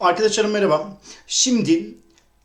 Arkadaşlarım merhaba. Şimdi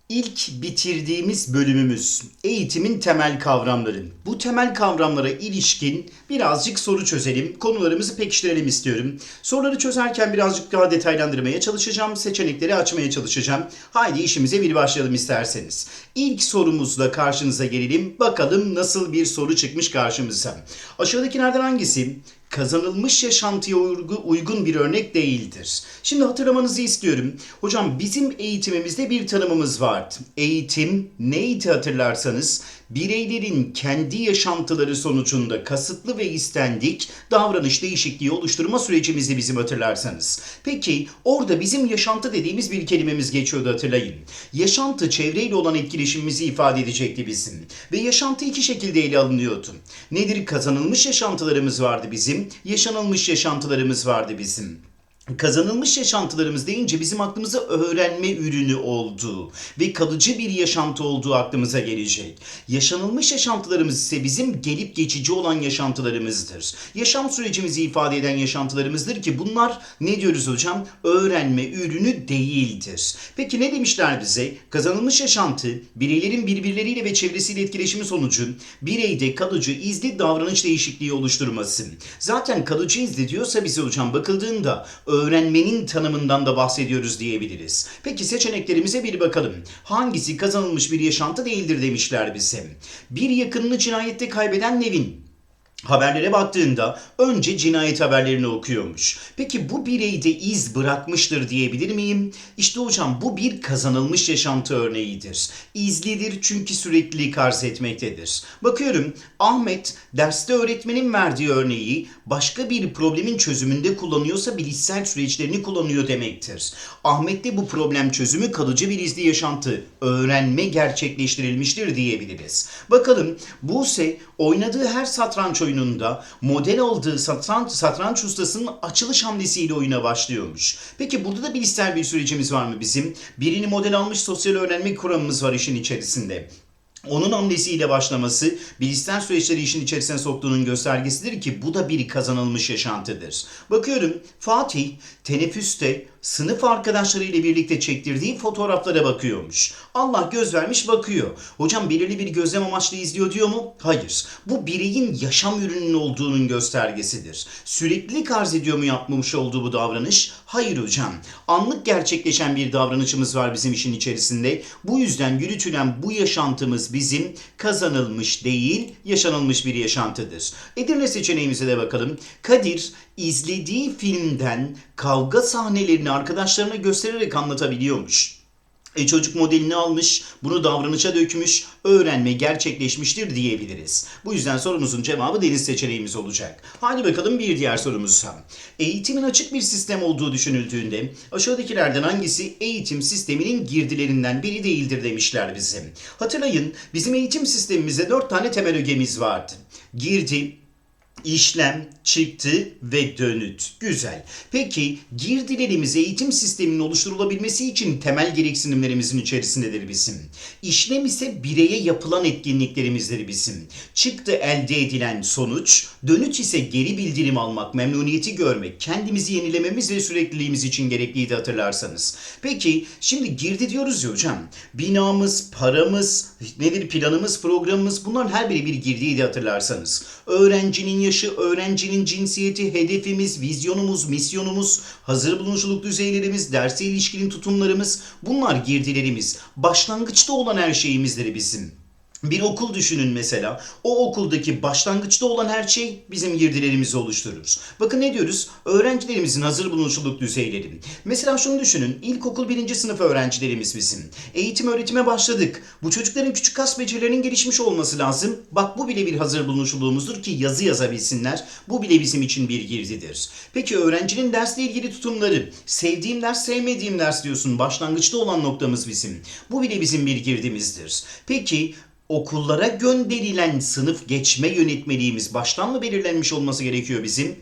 ilk bitirdiğimiz bölümümüz eğitimin temel kavramları. Bu temel kavramlara ilişkin birazcık soru çözelim. Konularımızı pekiştirelim istiyorum. Soruları çözerken birazcık daha detaylandırmaya çalışacağım. Seçenekleri açmaya çalışacağım. Haydi işimize bir başlayalım isterseniz. İlk sorumuzla karşınıza gelelim. Bakalım nasıl bir soru çıkmış karşımıza. Aşağıdakilerden hangisi kazanılmış yaşantıya uygu- uygun bir örnek değildir. Şimdi hatırlamanızı istiyorum. Hocam bizim eğitimimizde bir tanımımız vardı. Eğitim neydi hatırlarsanız? Bireylerin kendi yaşantıları sonucunda kasıtlı ve istendik davranış değişikliği oluşturma sürecimizi bizim hatırlarsanız. Peki orada bizim yaşantı dediğimiz bir kelimemiz geçiyordu hatırlayın. Yaşantı çevreyle olan etkileşimimizi ifade edecekti bizim. Ve yaşantı iki şekilde ele alınıyordu. Nedir? Kazanılmış yaşantılarımız vardı bizim, yaşanılmış yaşantılarımız vardı bizim. Kazanılmış yaşantılarımız deyince bizim aklımıza öğrenme ürünü olduğu ve kalıcı bir yaşantı olduğu aklımıza gelecek. Yaşanılmış yaşantılarımız ise bizim gelip geçici olan yaşantılarımızdır. Yaşam sürecimizi ifade eden yaşantılarımızdır ki bunlar ne diyoruz hocam? Öğrenme ürünü değildir. Peki ne demişler bize? Kazanılmış yaşantı bireylerin birbirleriyle ve çevresiyle etkileşimi sonucu bireyde kalıcı izli davranış değişikliği oluşturması. Zaten kalıcı izli diyorsa bize hocam bakıldığında öğrenmenin tanımından da bahsediyoruz diyebiliriz. Peki seçeneklerimize bir bakalım. Hangisi kazanılmış bir yaşantı değildir demişler bize. Bir yakınını cinayette kaybeden Nevin. Haberlere baktığında önce cinayet haberlerini okuyormuş. Peki bu bireyde iz bırakmıştır diyebilir miyim? İşte hocam bu bir kazanılmış yaşantı örneğidir. İzlidir çünkü süreklilik arz etmektedir. Bakıyorum Ahmet derste öğretmenin verdiği örneği başka bir problemin çözümünde kullanıyorsa bilişsel süreçlerini kullanıyor demektir. Ahmet'te bu problem çözümü kalıcı bir izli yaşantı, öğrenme gerçekleştirilmiştir diyebiliriz. Bakalım Buse oynadığı her satranç oyununda model aldığı satranç, satranç ustasının açılış hamlesiyle oyuna başlıyormuş. Peki burada da bilişsel bir sürecimiz var mı bizim? Birini model almış sosyal öğrenme kuramımız var işin içerisinde. Onun hamlesiyle başlaması bilişsel süreçleri işin içerisine soktuğunun göstergesidir ki bu da bir kazanılmış yaşantıdır. Bakıyorum Fatih teneffüste sınıf arkadaşlarıyla birlikte çektirdiği fotoğraflara bakıyormuş. Allah göz vermiş bakıyor. Hocam belirli bir gözlem amaçlı izliyor diyor mu? Hayır. Bu bireyin yaşam ürününün olduğunun göstergesidir. Süreklilik arz ediyor mu yapmamış olduğu bu davranış? Hayır hocam. Anlık gerçekleşen bir davranışımız var bizim işin içerisinde. Bu yüzden yürütülen bu yaşantımız bizim kazanılmış değil, yaşanılmış bir yaşantıdır. Edirne seçeneğimize de bakalım. Kadir izlediği filmden kavga sahnelerini arkadaşlarına göstererek anlatabiliyormuş. E çocuk modelini almış, bunu davranışa dökmüş, öğrenme gerçekleşmiştir diyebiliriz. Bu yüzden sorumuzun cevabı deniz seçeneğimiz olacak. Hadi bakalım bir diğer sorumuza. Eğitimin açık bir sistem olduğu düşünüldüğünde aşağıdakilerden hangisi eğitim sisteminin girdilerinden biri değildir demişler bize. Hatırlayın bizim eğitim sistemimizde dört tane temel ögemiz vardı. Girdi, İşlem, çıktı ve dönüt. Güzel. Peki girdilerimiz eğitim sisteminin oluşturulabilmesi için temel gereksinimlerimizin içerisindedir bizim. İşlem ise bireye yapılan etkinliklerimizdir bizim. Çıktı elde edilen sonuç, dönüt ise geri bildirim almak, memnuniyeti görmek, kendimizi yenilememiz ve sürekliliğimiz için gerekliydi hatırlarsanız. Peki şimdi girdi diyoruz ya hocam. Binamız, paramız, nedir planımız, programımız bunların her biri bir girdiydi hatırlarsanız. Öğrencinin yaşı, öğrencinin cinsiyeti, hedefimiz, vizyonumuz, misyonumuz, hazır bulunuşluluk düzeylerimiz, derse ilişkin tutumlarımız bunlar girdilerimiz. Başlangıçta olan her şeyimizdir bizim. Bir okul düşünün mesela. O okuldaki başlangıçta olan her şey bizim girdilerimizi oluşturur. Bakın ne diyoruz? Öğrencilerimizin hazır bulunuşluluk düzeyleri. Mesela şunu düşünün. İlkokul birinci sınıf öğrencilerimiz bizim. Eğitim öğretime başladık. Bu çocukların küçük kas becerilerinin gelişmiş olması lazım. Bak bu bile bir hazır bulunuşluluğumuzdur ki yazı yazabilsinler. Bu bile bizim için bir girdidir. Peki öğrencinin dersle ilgili tutumları. Sevdiğim ders, sevmediğim ders diyorsun. Başlangıçta olan noktamız bizim. Bu bile bizim bir girdimizdir. Peki okullara gönderilen sınıf geçme yönetmeliğimiz baştan mı belirlenmiş olması gerekiyor bizim?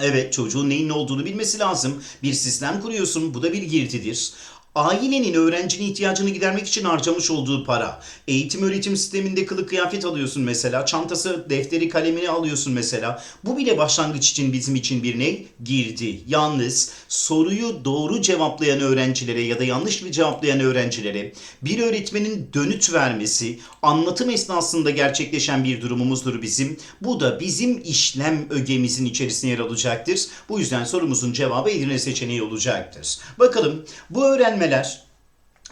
Evet çocuğun neyin ne olduğunu bilmesi lazım. Bir sistem kuruyorsun bu da bir girdidir. Ailenin öğrencinin ihtiyacını gidermek için harcamış olduğu para. Eğitim öğretim sisteminde kılık kıyafet alıyorsun mesela. Çantası, defteri, kalemini alıyorsun mesela. Bu bile başlangıç için bizim için bir ne? Girdi. Yalnız soruyu doğru cevaplayan öğrencilere ya da yanlış bir cevaplayan öğrencilere bir öğretmenin dönüt vermesi anlatım esnasında gerçekleşen bir durumumuzdur bizim. Bu da bizim işlem ögemizin içerisine yer alacaktır. Bu yüzden sorumuzun cevabı Edirne seçeneği olacaktır. Bakalım bu öğrenmeler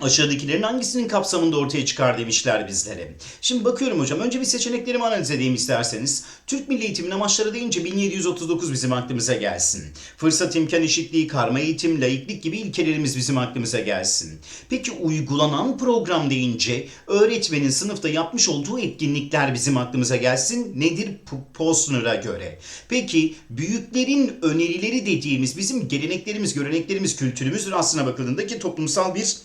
aşağıdakilerin hangisinin kapsamında ortaya çıkar demişler bizlere. Şimdi bakıyorum hocam. Önce bir seçeneklerimi analiz edeyim isterseniz. Türk Milli Eğitim'in amaçları deyince 1739 bizim aklımıza gelsin. Fırsat, imkan eşitliği, karma eğitim, laiklik gibi ilkelerimiz bizim aklımıza gelsin. Peki uygulanan program deyince öğretmenin sınıfta yapmış olduğu etkinlikler bizim aklımıza gelsin. Nedir? Posner'a göre. Peki büyüklerin önerileri dediğimiz bizim geleneklerimiz, göreneklerimiz, kültürümüzdür aslına bakıldığında ki toplumsal bir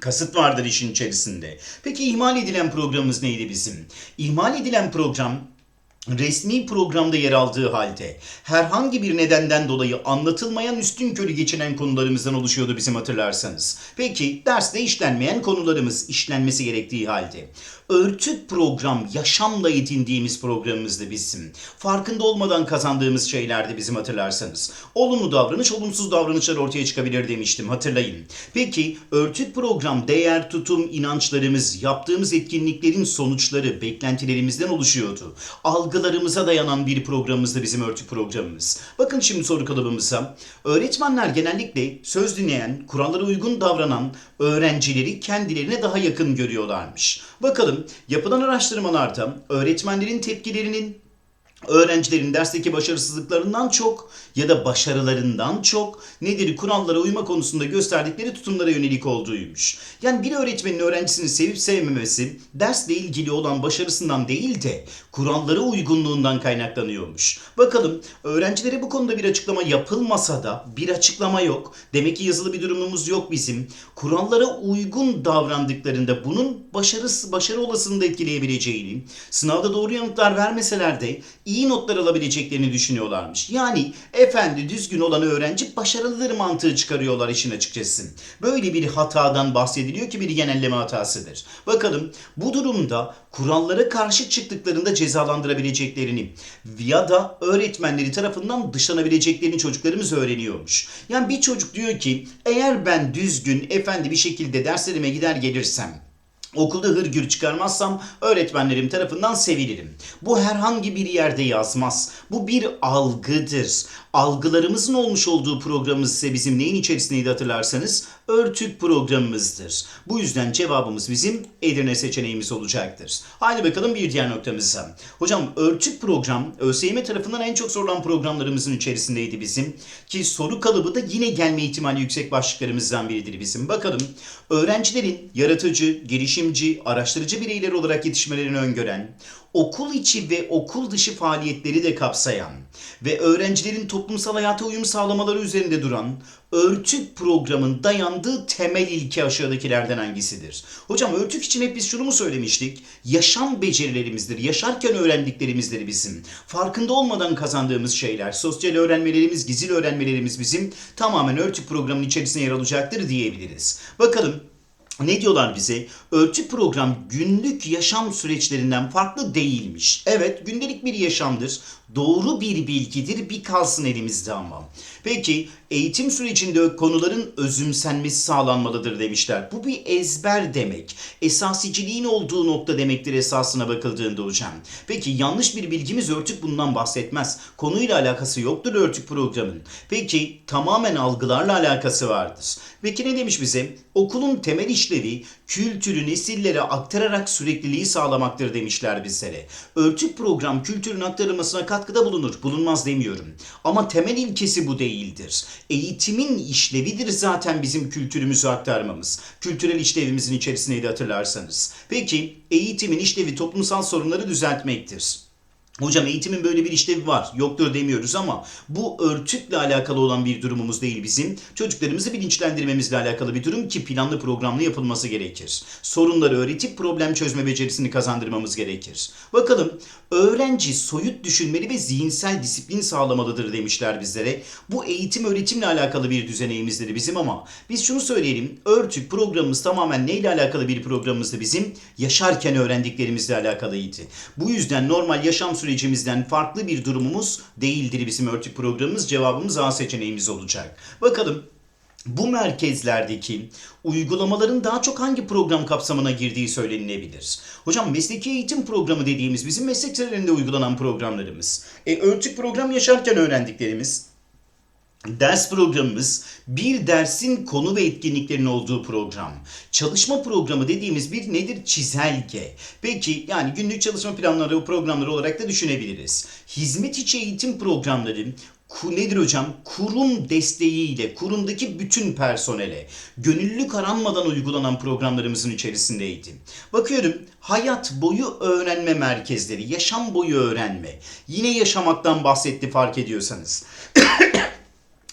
kasıt vardır işin içerisinde. Peki ihmal edilen programımız neydi bizim? İhmal edilen program resmi programda yer aldığı halde herhangi bir nedenden dolayı anlatılmayan üstün körü geçinen konularımızdan oluşuyordu bizim hatırlarsanız. Peki derste işlenmeyen konularımız işlenmesi gerektiği halde. Örtük program yaşamla edindiğimiz programımızdı bizim. Farkında olmadan kazandığımız şeylerdi bizim hatırlarsanız. Olumlu davranış, olumsuz davranışlar ortaya çıkabilir demiştim hatırlayın. Peki örtük program değer, tutum, inançlarımız, yaptığımız etkinliklerin sonuçları, beklentilerimizden oluşuyordu. Algılarımıza dayanan bir programımızdı bizim örtük programımız. Bakın şimdi soru kalıbımıza. Öğretmenler genellikle söz dinleyen, kurallara uygun davranan öğrencileri kendilerine daha yakın görüyorlarmış. Bakalım yapılan araştırmalarda öğretmenlerin tepkilerinin öğrencilerin dersteki başarısızlıklarından çok ya da başarılarından çok nedir kurallara uyma konusunda gösterdikleri tutumlara yönelik olduğuymuş. Yani bir öğretmenin öğrencisini sevip sevmemesi dersle ilgili olan başarısından değil de kurallara uygunluğundan kaynaklanıyormuş. Bakalım öğrencilere bu konuda bir açıklama yapılmasa da bir açıklama yok. Demek ki yazılı bir durumumuz yok bizim. Kurallara uygun davrandıklarında bunun başarısı, başarı olasılığını da etkileyebileceğini, sınavda doğru yanıtlar vermeseler de iyi notlar alabileceklerini düşünüyorlarmış. Yani efendi düzgün olan öğrenci başarılıdır mantığı çıkarıyorlar işin açıkçası. Böyle bir hatadan bahsediliyor ki bir genelleme hatasıdır. Bakalım bu durumda kurallara karşı çıktıklarında cezalandırabileceklerini ya da öğretmenleri tarafından dışlanabileceklerini çocuklarımız öğreniyormuş. Yani bir çocuk diyor ki eğer ben düzgün efendi bir şekilde derslerime gider gelirsem Okulda hırgür çıkarmazsam öğretmenlerim tarafından sevilirim. Bu herhangi bir yerde yazmaz. Bu bir algıdır. Algılarımızın olmuş olduğu programımız ise bizim neyin içerisindeydi hatırlarsanız? Örtük programımızdır. Bu yüzden cevabımız bizim Edirne seçeneğimiz olacaktır. Haydi bakalım bir diğer noktamıza. Hocam örtük program ÖSYM tarafından en çok sorulan programlarımızın içerisindeydi bizim. Ki soru kalıbı da yine gelme ihtimali yüksek başlıklarımızdan biridir bizim. Bakalım öğrencilerin yaratıcı, girişimci, araştırıcı bireyler olarak yetişmelerini öngören, okul içi ve okul dışı faaliyetleri de kapsayan ve öğrencilerin toplumsal hayata uyum sağlamaları üzerinde duran örtük programın dayandığı temel ilke aşağıdakilerden hangisidir? Hocam örtük için hep biz şunu mu söylemiştik? Yaşam becerilerimizdir, yaşarken öğrendiklerimizdir bizim. Farkında olmadan kazandığımız şeyler, sosyal öğrenmelerimiz, gizli öğrenmelerimiz bizim tamamen örtük programın içerisine yer alacaktır diyebiliriz. Bakalım ne diyorlar bize? Örtük program günlük yaşam süreçlerinden farklı değilmiş. Evet gündelik bir yaşamdır. Doğru bir bilgidir bir kalsın elimizde ama. Peki eğitim sürecinde konuların özümsenmesi sağlanmalıdır demişler. Bu bir ezber demek. Esasiciliğin olduğu nokta demektir esasına bakıldığında hocam. Peki yanlış bir bilgimiz örtük bundan bahsetmez. Konuyla alakası yoktur örtük programın. Peki tamamen algılarla alakası vardır. Peki ne demiş bize? Okulun temel işlevi kültürü nesillere aktararak sürekliliği sağlamaktır demişler bizlere. Örtük program kültürün aktarılmasına katkıda bulunur. Bulunmaz demiyorum. Ama temel ilkesi bu değildir. Eğitimin işlevidir zaten bizim kültürümüzü aktarmamız. Kültürel işlevimizin içerisindeydi hatırlarsanız. Peki eğitimin işlevi toplumsal sorunları düzeltmektir. Hocam eğitimin böyle bir işlevi var. Yoktur demiyoruz ama bu örtükle alakalı olan bir durumumuz değil bizim. Çocuklarımızı bilinçlendirmemizle alakalı bir durum ki planlı programlı yapılması gerekir. Sorunları öğretip problem çözme becerisini kazandırmamız gerekir. Bakalım öğrenci soyut düşünmeli ve zihinsel disiplin sağlamalıdır demişler bizlere. Bu eğitim öğretimle alakalı bir düzeneğimizdir bizim ama biz şunu söyleyelim. Örtük programımız tamamen neyle alakalı bir programımızdı bizim? Yaşarken öğrendiklerimizle alakalıydı. Bu yüzden normal yaşam sürecimizden farklı bir durumumuz değildir bizim örtük programımız. Cevabımız A seçeneğimiz olacak. Bakalım bu merkezlerdeki uygulamaların daha çok hangi program kapsamına girdiği söylenilebilir. Hocam mesleki eğitim programı dediğimiz bizim meslek uygulanan programlarımız. E, örtük program yaşarken öğrendiklerimiz, Ders programımız bir dersin konu ve etkinliklerin olduğu program. Çalışma programı dediğimiz bir nedir? Çizelge. Peki yani günlük çalışma planları, programları olarak da düşünebiliriz. Hizmet içi eğitim programları nedir hocam? Kurum desteğiyle, kurumdaki bütün personele, gönüllülük aranmadan uygulanan programlarımızın içerisindeydi. Bakıyorum hayat boyu öğrenme merkezleri, yaşam boyu öğrenme. Yine yaşamaktan bahsetti fark ediyorsanız.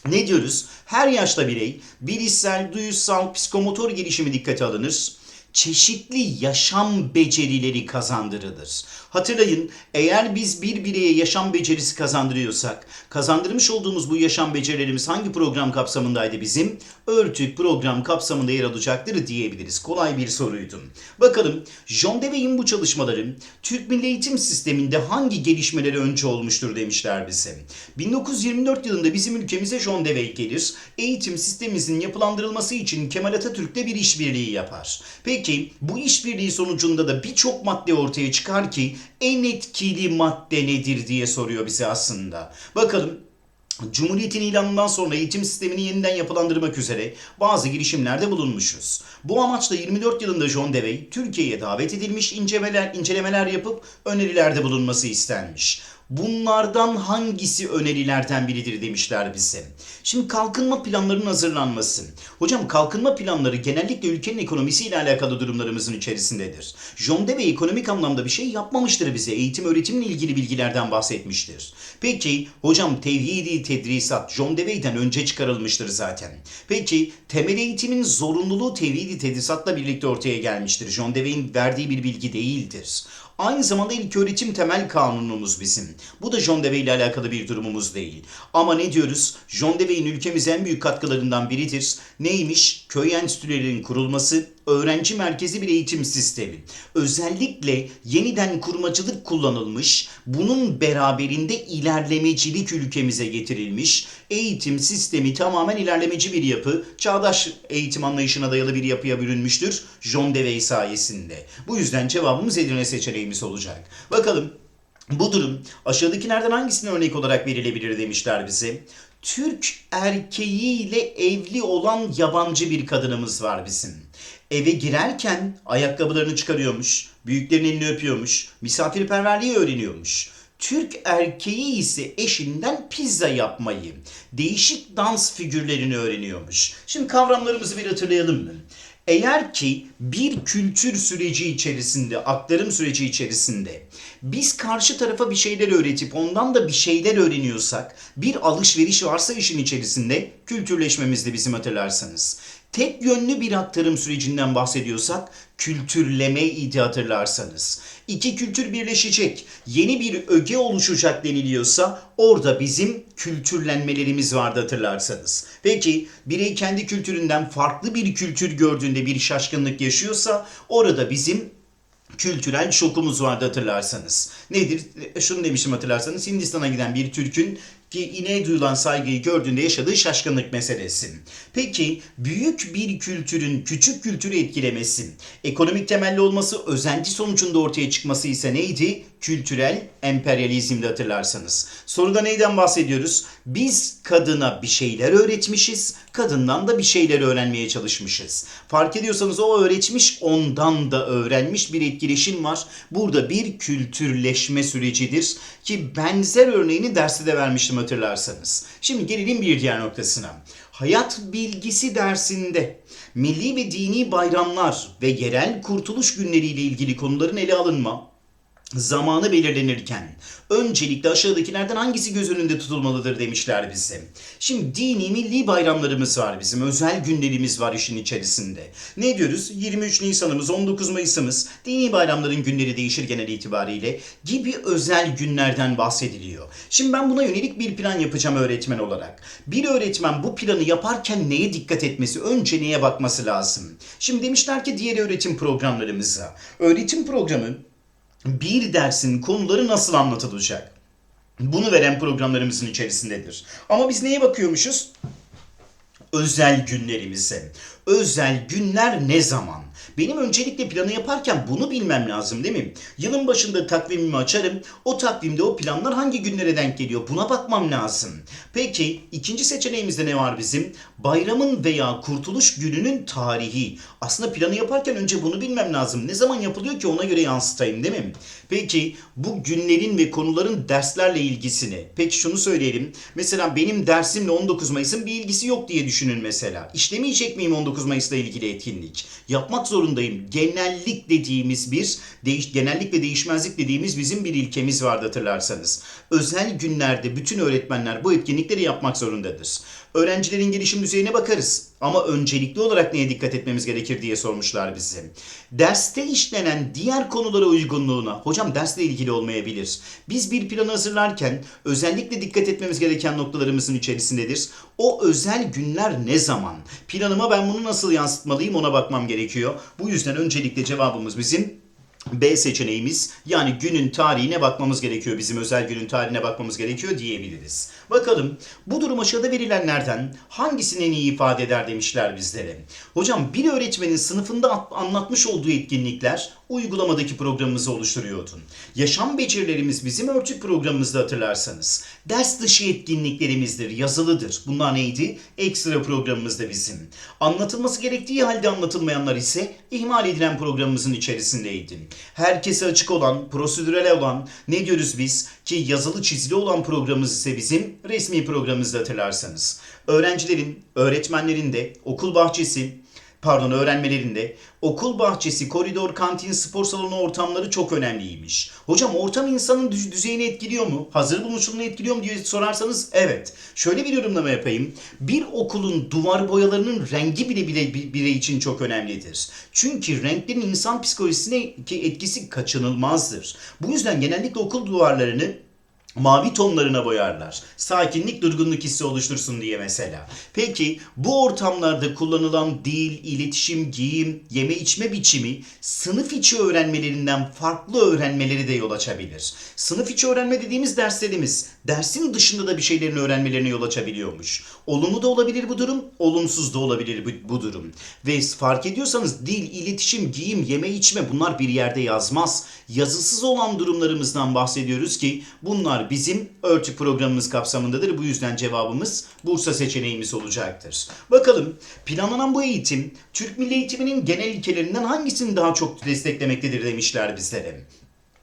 Ne diyoruz? Her yaşta birey bilişsel, duyusal, psikomotor gelişimi dikkate alınır. Çeşitli yaşam becerileri kazandırılır. Hatırlayın eğer biz bir bireye yaşam becerisi kazandırıyorsak kazandırmış olduğumuz bu yaşam becerilerimiz hangi program kapsamındaydı bizim? Örtük program kapsamında yer alacaktır diyebiliriz. Kolay bir soruydu. Bakalım John Dewey'in bu çalışmaları Türk Milli Eğitim Sistemi'nde hangi gelişmeleri önce olmuştur demişler bize. 1924 yılında bizim ülkemize John Dewey gelir. Eğitim sistemimizin yapılandırılması için Kemal Atatürk'le bir işbirliği yapar. Peki bu işbirliği sonucunda da birçok madde ortaya çıkar ki en etkili madde nedir diye soruyor bize aslında. Bakalım Cumhuriyetin ilanından sonra eğitim sistemini yeniden yapılandırmak üzere bazı girişimlerde bulunmuşuz. Bu amaçla 24 yılında John Dewey Türkiye'ye davet edilmiş incelemeler, incelemeler yapıp önerilerde bulunması istenmiş. Bunlardan hangisi önerilerden biridir demişler bize. Şimdi kalkınma planlarının hazırlanması. Hocam kalkınma planları genellikle ülkenin ekonomisiyle alakalı durumlarımızın içerisindedir. John Dewey ekonomik anlamda bir şey yapmamıştır bize. Eğitim öğretimle ilgili bilgilerden bahsetmiştir. Peki hocam tevhidi tedrisat John Dewey'den önce çıkarılmıştır zaten. Peki temel eğitimin zorunluluğu tevhidi tedrisatla birlikte ortaya gelmiştir. John Dewey'in verdiği bir bilgi değildir. Aynı zamanda ilk öğretim temel kanunumuz bizim. Bu da John Dewey ile alakalı bir durumumuz değil. Ama ne diyoruz? John Dewey'in ülkemize en büyük katkılarından biridir. Neymiş? Köy enstitülerinin kurulması, öğrenci merkezi bir eğitim sistemi. Özellikle yeniden kurmacılık kullanılmış, bunun beraberinde ilerlemecilik ülkemize getirilmiş, eğitim sistemi tamamen ilerlemeci bir yapı, çağdaş eğitim anlayışına dayalı bir yapıya bürünmüştür John Dewey sayesinde. Bu yüzden cevabımız Edirne seçeneğimiz olacak. Bakalım bu durum aşağıdakilerden hangisine örnek olarak verilebilir demişler bize. Türk erkeğiyle evli olan yabancı bir kadınımız var bizim. Eve girerken ayakkabılarını çıkarıyormuş, büyüklerin elini öpüyormuş, misafirperverliği öğreniyormuş. Türk erkeği ise eşinden pizza yapmayı, değişik dans figürlerini öğreniyormuş. Şimdi kavramlarımızı bir hatırlayalım mı? Eğer ki bir kültür süreci içerisinde, aktarım süreci içerisinde biz karşı tarafa bir şeyler öğretip ondan da bir şeyler öğreniyorsak, bir alışveriş varsa işin içerisinde kültürleşmemizde bizim hatırlarsanız. Tek yönlü bir aktarım sürecinden bahsediyorsak kültürleme idi hatırlarsanız. İki kültür birleşecek, yeni bir öge oluşacak deniliyorsa orada bizim kültürlenmelerimiz vardı hatırlarsanız. Peki birey kendi kültüründen farklı bir kültür gördüğünde bir şaşkınlık yaşıyorsa orada bizim kültürel şokumuz vardı hatırlarsanız. Nedir? E, Şunu demiştim hatırlarsanız Hindistan'a giden bir Türk'ün ki ineğe duyulan saygıyı gördüğünde yaşadığı şaşkınlık meselesi. Peki büyük bir kültürün küçük kültürü etkilemesi, ekonomik temelli olması, özenti sonucunda ortaya çıkması ise neydi? Kültürel emperyalizmde hatırlarsanız. Soruda neyden bahsediyoruz? Biz kadına bir şeyler öğretmişiz, kadından da bir şeyler öğrenmeye çalışmışız. Fark ediyorsanız o öğretmiş, ondan da öğrenmiş bir etkileşim var. Burada bir kültürleşme sürecidir ki benzer örneğini derste de vermiştim hatırlarsanız. Şimdi gelelim bir diğer noktasına. Hayat bilgisi dersinde milli ve dini bayramlar ve yerel kurtuluş günleriyle ilgili konuların ele alınma, zamanı belirlenirken öncelikle aşağıdakilerden hangisi göz önünde tutulmalıdır demişler bize. Şimdi dini milli bayramlarımız var bizim. Özel günlerimiz var işin içerisinde. Ne diyoruz? 23 Nisan'ımız, 19 Mayıs'ımız, dini bayramların günleri değişir genel itibariyle gibi özel günlerden bahsediliyor. Şimdi ben buna yönelik bir plan yapacağım öğretmen olarak. Bir öğretmen bu planı yaparken neye dikkat etmesi, önce neye bakması lazım? Şimdi demişler ki diğer öğretim programlarımıza. Öğretim programı bir dersin konuları nasıl anlatılacak? Bunu veren programlarımızın içerisindedir. Ama biz neye bakıyormuşuz? Özel günlerimize. Özel günler ne zaman? Benim öncelikle planı yaparken bunu bilmem lazım değil mi? Yılın başında takvimimi açarım. O takvimde o planlar hangi günlere denk geliyor? Buna bakmam lazım. Peki ikinci seçeneğimizde ne var bizim? Bayramın veya kurtuluş gününün tarihi. Aslında planı yaparken önce bunu bilmem lazım. Ne zaman yapılıyor ki ona göre yansıtayım değil mi? Peki bu günlerin ve konuların derslerle ilgisini. Peki şunu söyleyelim. Mesela benim dersimle 19 Mayıs'ın bir ilgisi yok diye düşünün mesela. İşlemeyecek miyim 19 Mayıs'la ilgili etkinlik? Yapmak zorundayım. Genellik dediğimiz bir, değiş, genellik ve değişmezlik dediğimiz bizim bir ilkemiz vardı hatırlarsanız. Özel günlerde bütün öğretmenler bu etkinlikleri yapmak zorundadır. Öğrencilerin gelişim düzeyine bakarız. Ama öncelikli olarak neye dikkat etmemiz gerekir diye sormuşlar bize. Derste işlenen diğer konulara uygunluğuna, hocam dersle ilgili olmayabilir. Biz bir planı hazırlarken özellikle dikkat etmemiz gereken noktalarımızın içerisindedir. O özel günler ne zaman? Planıma ben bunu nasıl yansıtmalıyım ona bakmam gerekiyor. Bu yüzden öncelikle cevabımız bizim B seçeneğimiz yani günün tarihine bakmamız gerekiyor. Bizim özel günün tarihine bakmamız gerekiyor diyebiliriz. Bakalım bu durum aşağıda verilenlerden hangisini en iyi ifade eder demişler bizlere. Hocam bir öğretmenin sınıfında anlatmış olduğu etkinlikler uygulamadaki programımızı oluşturuyordu. Yaşam becerilerimiz bizim örtük programımızda hatırlarsanız. Ders dışı etkinliklerimizdir, yazılıdır. Bunlar neydi? Ekstra programımızda bizim. Anlatılması gerektiği halde anlatılmayanlar ise ihmal edilen programımızın içerisindeydi. Herkese açık olan, prosedürel olan ne diyoruz biz? Ki yazılı çizili olan programımız ise bizim resmi programımızda hatırlarsanız. Öğrencilerin, öğretmenlerin de okul bahçesi, pardon öğrenmelerinde okul bahçesi, koridor, kantin, spor salonu ortamları çok önemliymiş. Hocam ortam insanın düz- düzeyini etkiliyor mu? Hazır bulunuşunu etkiliyor mu diye sorarsanız evet. Şöyle bir yorumlama yapayım. Bir okulun duvar boyalarının rengi bile bile birey için çok önemlidir. Çünkü renklerin insan psikolojisine ki etkisi kaçınılmazdır. Bu yüzden genellikle okul duvarlarını mavi tonlarına boyarlar. Sakinlik, durgunluk hissi oluştursun diye mesela. Peki bu ortamlarda kullanılan dil, iletişim, giyim, yeme içme biçimi sınıf içi öğrenmelerinden farklı öğrenmeleri de yol açabilir. Sınıf içi öğrenme dediğimiz derslerimiz dersin dışında da bir şeylerin öğrenmelerine yol açabiliyormuş. Olumlu da olabilir bu durum, olumsuz da olabilir bu, bu durum. Ve fark ediyorsanız dil, iletişim, giyim, yeme içme bunlar bir yerde yazmaz. Yazısız olan durumlarımızdan bahsediyoruz ki bunlar bizim örtü programımız kapsamındadır. Bu yüzden cevabımız Bursa seçeneğimiz olacaktır. Bakalım planlanan bu eğitim Türk Milli Eğitimi'nin genel ilkelerinden hangisini daha çok desteklemektedir demişler bizlere.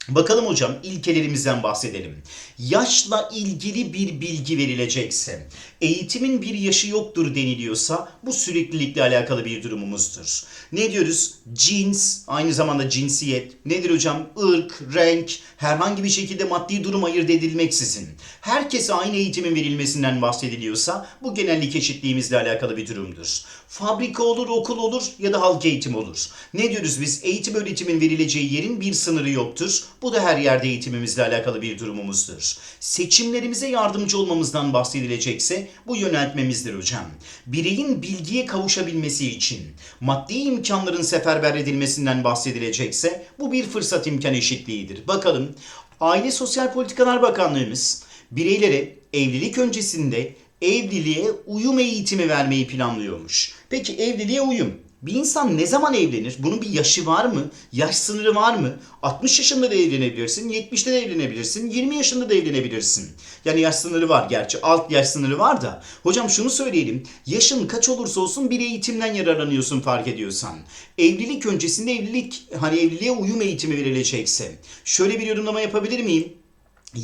Bakalım hocam ilkelerimizden bahsedelim. Yaşla ilgili bir bilgi verilecekse, eğitimin bir yaşı yoktur deniliyorsa bu süreklilikle alakalı bir durumumuzdur. Ne diyoruz? Cins, aynı zamanda cinsiyet. Nedir hocam? Irk, renk, herhangi bir şekilde maddi durum ayırt edilmeksizin. Herkese aynı eğitimin verilmesinden bahsediliyorsa bu genellik eşitliğimizle alakalı bir durumdur. Fabrika olur, okul olur ya da halk eğitim olur. Ne diyoruz biz? Eğitim öğretimin verileceği yerin bir sınırı yoktur. Bu da her yerde eğitimimizle alakalı bir durumumuzdur. Seçimlerimize yardımcı olmamızdan bahsedilecekse bu yöneltmemizdir hocam. Bireyin bilgiye kavuşabilmesi için maddi imkanların seferber edilmesinden bahsedilecekse bu bir fırsat imkan eşitliğidir. Bakalım Aile Sosyal Politikalar Bakanlığımız bireylere evlilik öncesinde evliliğe uyum eğitimi vermeyi planlıyormuş. Peki evliliğe uyum. Bir insan ne zaman evlenir? Bunun bir yaşı var mı? Yaş sınırı var mı? 60 yaşında da evlenebilirsin, 70'te de evlenebilirsin, 20 yaşında da evlenebilirsin. Yani yaş sınırı var gerçi. Alt yaş sınırı var da. Hocam şunu söyleyelim. Yaşın kaç olursa olsun bir eğitimden yararlanıyorsun fark ediyorsan. Evlilik öncesinde evlilik hani evliliğe uyum eğitimi verilecekse. Şöyle bir yorumlama yapabilir miyim?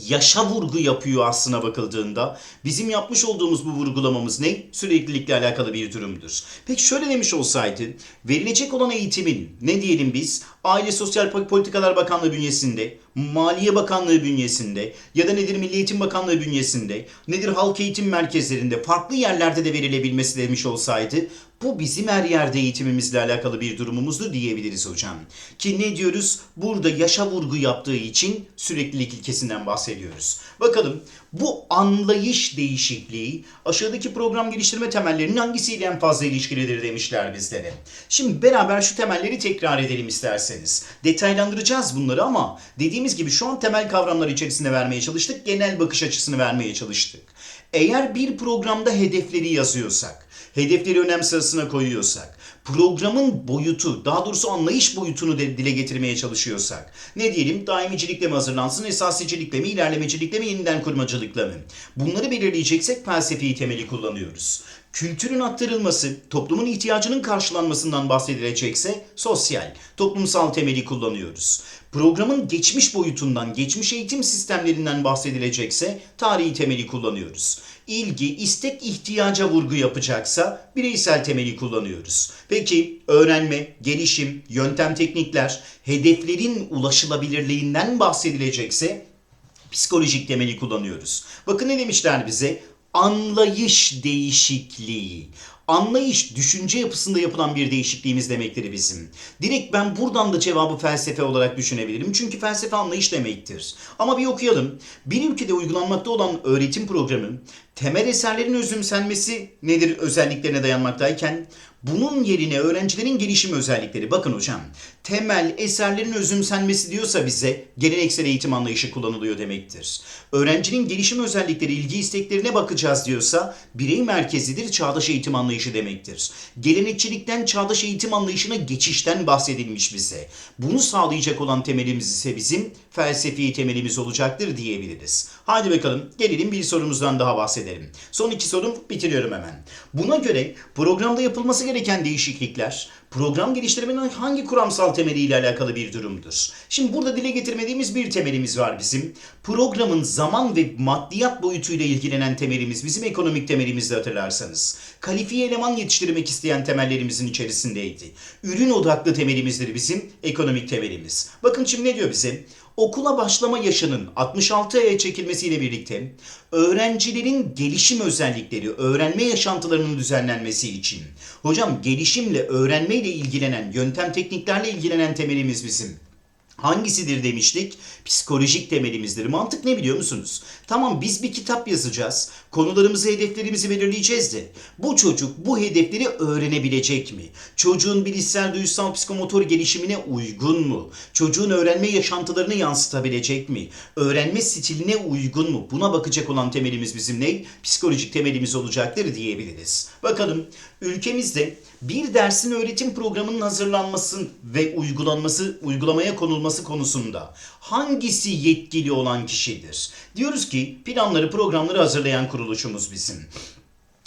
Yaşa vurgu yapıyor aslına bakıldığında. Bizim yapmış olduğumuz bu vurgulamamız ne? Süreklilikle alakalı bir durumdur. Peki şöyle demiş olsaydı, verilecek olan eğitimin ne diyelim biz? Aile Sosyal Politikalar Bakanlığı bünyesinde Maliye Bakanlığı bünyesinde ya da nedir Milli Eğitim Bakanlığı bünyesinde, nedir halk eğitim merkezlerinde, farklı yerlerde de verilebilmesi demiş olsaydı bu bizim her yerde eğitimimizle alakalı bir durumumuzdu diyebiliriz hocam. Ki ne diyoruz? Burada yaşa vurgu yaptığı için süreklilik ilkesinden bahsediyoruz. Bakalım bu anlayış değişikliği aşağıdaki program geliştirme temellerinin hangisiyle en fazla ilişkilidir demişler bizlere. Şimdi beraber şu temelleri tekrar edelim isterseniz. Detaylandıracağız bunları ama dediğimiz gibi şu an temel kavramlar içerisinde vermeye çalıştık. Genel bakış açısını vermeye çalıştık. Eğer bir programda hedefleri yazıyorsak, hedefleri önem sırasına koyuyorsak, programın boyutu, daha doğrusu anlayış boyutunu de dile getirmeye çalışıyorsak, ne diyelim daimicilikle mi hazırlansın, esasicilikle mi, ilerlemecilikle mi, yeniden kurmacılıkla mı? Bunları belirleyeceksek felsefi temeli kullanıyoruz. Kültürün aktarılması, toplumun ihtiyacının karşılanmasından bahsedilecekse sosyal, toplumsal temeli kullanıyoruz. Programın geçmiş boyutundan, geçmiş eğitim sistemlerinden bahsedilecekse tarihi temeli kullanıyoruz. İlgi, istek, ihtiyaca vurgu yapacaksa bireysel temeli kullanıyoruz. Peki öğrenme, gelişim, yöntem teknikler, hedeflerin ulaşılabilirliğinden bahsedilecekse psikolojik temeli kullanıyoruz. Bakın ne demişler bize? Anlayış değişikliği. Anlayış, düşünce yapısında yapılan bir değişikliğimiz demektir bizim. Direkt ben buradan da cevabı felsefe olarak düşünebilirim. Çünkü felsefe anlayış demektir. Ama bir okuyalım. Bir ülkede uygulanmakta olan öğretim programı temel eserlerin özümsenmesi nedir özelliklerine dayanmaktayken bunun yerine öğrencilerin gelişim özellikleri. Bakın hocam temel eserlerin özümsenmesi diyorsa bize geleneksel eğitim anlayışı kullanılıyor demektir. Öğrencinin gelişim özellikleri, ilgi isteklerine bakacağız diyorsa birey merkezidir çağdaş eğitim anlayışı demektir. Gelenekçilikten çağdaş eğitim anlayışına geçişten bahsedilmiş bize. Bunu sağlayacak olan temelimiz ise bizim felsefi temelimiz olacaktır diyebiliriz. Hadi bakalım gelelim bir sorumuzdan daha bahsedelim. Son iki sorum bitiriyorum hemen. Buna göre programda yapılması gereken değişiklikler program geliştirmenin hangi kuramsal temeliyle alakalı bir durumdur? Şimdi burada dile getirmediğimiz bir temelimiz var bizim. Programın zaman ve maddiyat boyutuyla ilgilenen temelimiz bizim ekonomik temelimizde hatırlarsanız. Kalifiye eleman yetiştirmek isteyen temellerimizin içerisindeydi. Ürün odaklı temelimizdir bizim ekonomik temelimiz. Bakın şimdi ne diyor bize? Okula başlama yaşının 66 aya çekilmesiyle birlikte öğrencilerin gelişim özellikleri, öğrenme yaşantılarının düzenlenmesi için. Hocam gelişimle, öğrenmeyle ilgilenen, yöntem tekniklerle ilgilenen temelimiz bizim. Hangisidir demiştik? Psikolojik temelimizdir. Mantık ne biliyor musunuz? Tamam biz bir kitap yazacağız. Konularımızı, hedeflerimizi belirleyeceğiz de. Bu çocuk bu hedefleri öğrenebilecek mi? Çocuğun bilişsel, duysal, psikomotor gelişimine uygun mu? Çocuğun öğrenme yaşantılarını yansıtabilecek mi? Öğrenme stiline uygun mu? Buna bakacak olan temelimiz bizim ne? Psikolojik temelimiz olacaktır diyebiliriz. Bakalım ülkemizde bir dersin öğretim programının hazırlanması ve uygulanması, uygulamaya konulması konusunda hangisi yetkili olan kişidir? Diyoruz ki planları, programları hazırlayan kuruluşumuz bizim.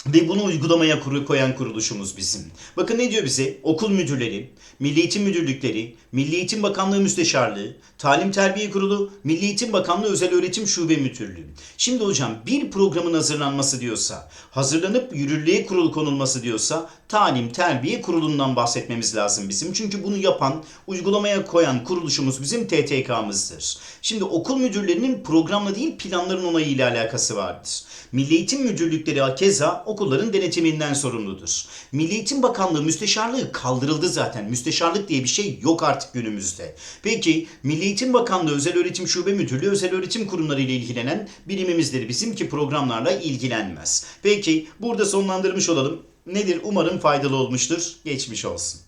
Ve bunu uygulamaya kuru- koyan kuruluşumuz bizim. Bakın ne diyor bize? Okul müdürleri, Milli Eğitim Müdürlükleri, Milli Eğitim Bakanlığı Müsteşarlığı, Talim Terbiye Kurulu, Milli Eğitim Bakanlığı Özel Öğretim Şube Müdürlüğü. Şimdi hocam bir programın hazırlanması diyorsa, hazırlanıp yürürlüğe kurulu konulması diyorsa Talim Terbiye Kurulu'ndan bahsetmemiz lazım bizim. Çünkü bunu yapan, uygulamaya koyan kuruluşumuz bizim TTK'mızdır. Şimdi okul müdürlerinin programla değil planların onayı ile alakası vardır. Milli Eğitim Müdürlükleri keza okulların denetiminden sorumludur. Milli Eğitim Bakanlığı müsteşarlığı kaldırıldı zaten. Müsteşarlık diye bir şey yok artık günümüzde. Peki Milli Eğitim Bakanlığı Özel Öğretim Şube Müdürlüğü özel öğretim kurumları ile ilgilenen birimimizdir. Bizimki programlarla ilgilenmez. Peki burada sonlandırmış olalım. Nedir? Umarım faydalı olmuştur. Geçmiş olsun.